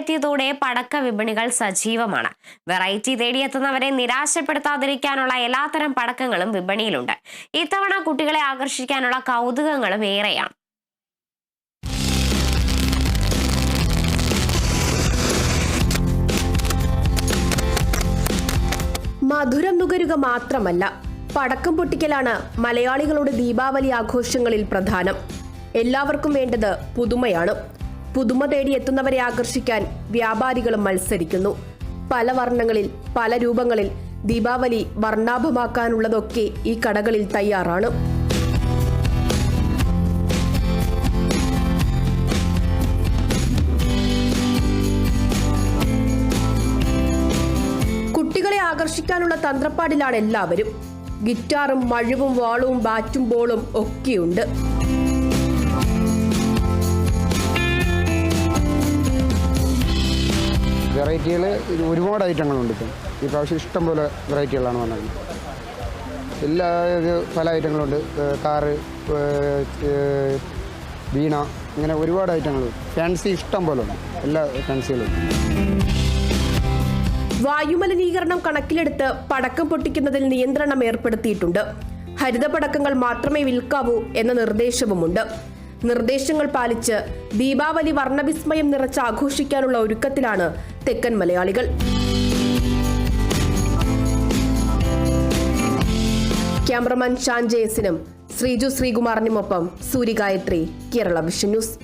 എത്തിയതോടെ പടക്ക വിപണികൾ സജീവമാണ്. വെറൈറ്റി തേടിയെത്തുന്നവരെ നിരാശപ്പെടുത്താതിരിക്കാനുള്ള എല്ലാത്തരം പടക്കങ്ങളും വിപണിയിലുണ്ട്. ഇത്തവണ കുട്ടികളെ ആകർഷിക്കാനുള്ള കൗതുകങ്ങളും ഏറെയാണ്. മധുരം നുകരുക മാത്രമല്ല പടക്കം പൊട്ടിക്കലാണ് മലയാളികളുടെ ദീപാവലി ആഘോഷങ്ങളിൽ പ്രധാനം. എല്ലാവർക്കും വേണ്ടത് പുതുമയാണ്. പുതുമ തേടി എത്തുന്നവരെ ആകർഷിക്കാൻ വ്യാപാരികളും മത്സരിക്കുന്നു. പല വർണങ്ങളിൽ പല രൂപങ്ങളിൽ ദീപാവലി വർണാഭമാക്കാനുള്ളതൊക്കെ ഈ കടകളിൽ തയ്യാറാണ്. കുട്ടികളെ ആകർഷിക്കാനുള്ള തന്ത്രപ്പാടിലാണ് എല്ലാവരും. ഗിറ്റാറും മഴുവും വാളും ബാറ്റും ബോളും ഒക്കെയുണ്ട്. വെറൈറ്റികൾ ഒരുപാട് ഐറ്റങ്ങളുണ്ട് ഇപ്പം. ഈ പ്രാവശ്യം ഇഷ്ടംപോലെ വെറൈറ്റികളാണ് വന്നത്. എല്ലാ പല ഐറ്റങ്ങളുണ്ട്. കാറ് വീണ ഇങ്ങനെ ഒരുപാട് ഐറ്റങ്ങൾ. ഫാൻസി ഇഷ്ടം പോലെ ഉണ്ട്. എല്ലാ ഫാൻസികളും വായുമലിനീകരണം കണക്കിലെടുത്ത് പടക്കം പൊട്ടിക്കുന്നതിൽ നിയന്ത്രണം ഏർപ്പെടുത്തിയിട്ടുണ്ട്. ഹരിതപടക്കങ്ങൾ മാത്രമേ വിൽക്കാവൂ എന്ന നിർദ്ദേശവുമുണ്ട്. നിർദ്ദേശങ്ങൾ പാലിച്ച് ദീപാവലി വർണവിസ്മയം നിറച്ച് ആഘോഷിക്കാനുള്ള ഒരുക്കത്തിലാണ് തെക്കൻ മലയാളികൾ. ക്യാമറമാൻ ഷാൻ ജയസിനും ശ്രീജു ശ്രീകുമാറിനുമൊപ്പം സൂര്യഗായത്രി കേരള വിഷൻ ന്യൂസ്.